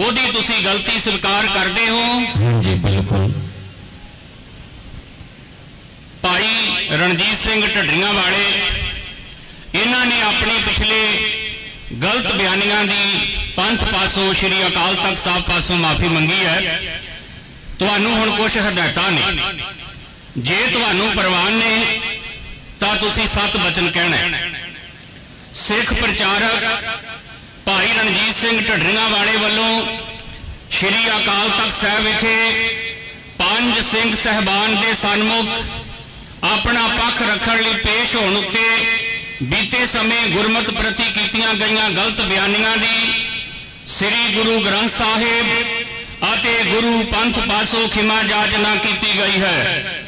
ਉਹਦੀ ਤੁਸੀਂ ਗਲਤੀ ਸਵੀਕਾਰ ਕਰਦੇ ਹੋ? ਹਾਂਜੀ ਬਿਲਕੁਲ। ਭਾਈ ਰਣਜੀਤ ਸਿੰਘ ਢੱਡਰੀਆਂ ਵਾਲੇ ਇਹਨਾਂ ਨੇ ਆਪਣੀ ਪਿਛਲੇ ਗਲਤ ਬਿਆਨੀਆਂ ਦੀ ਪੰਥ ਪਾਸੋਂ ਸ੍ਰੀ ਅਕਾਲ ਤਖਤ ਸਾਹਿਬ ਪਾਸੋਂ ਮਾਫੀ ਮੰਗੀ ਹੈ। ਤੁਹਾਨੂੰ ਹੁਣ ਕੁਝ ਹਦਾਇਤਾਂ ਨੇ। ਜੇ ਤੁਹਾਨੂੰ ਪ੍ਰਵਾਨ ਨੇ ਤਾਂ ਤੁਸੀਂ ਸਤ ਬਚਨ ਕਹਿਣਾ। ਸਿੱਖ ਪ੍ਰਚਾਰਕ ਭਾਈ ਰਣਜੀਤ ਸਿੰਘ ਢੱਡਰੀਆਂ ਵਾਲੇ ਵੱਲੋਂ ਸ੍ਰੀ ਅਕਾਲ ਤਖਤ ਸਾਹਿਬ ਵਿਖੇ ਪੰਜ ਸਿੰਘ ਸਹਿਬਾਨ ਦੇ ਸਨਮੁਖ ਆਪਣਾ ਪੱਖ ਰੱਖਣ ਲਈ ਪੇਸ਼ ਹੋਣ ਉੱਤੇ ਬੀਤੇ ਸਮੇਂ ਗੁਰਮਤ ਪ੍ਰਤੀ ਕੀਤੀਆਂ ਗਈਆਂ ਗਲਤ ਬਿਆਨੀਆਂ ਦੀ ਸ੍ਰੀ ਗੁਰੂ ਗ੍ਰੰਥ ਸਾਹਿਬ ਅਤੇ ਗੁਰੂ ਪੰਥ ਪਾਸੋਂ ਖਿਮਾ ਜਾਚਨਾ ਕੀਤੀ ਗਈ ਹੈ।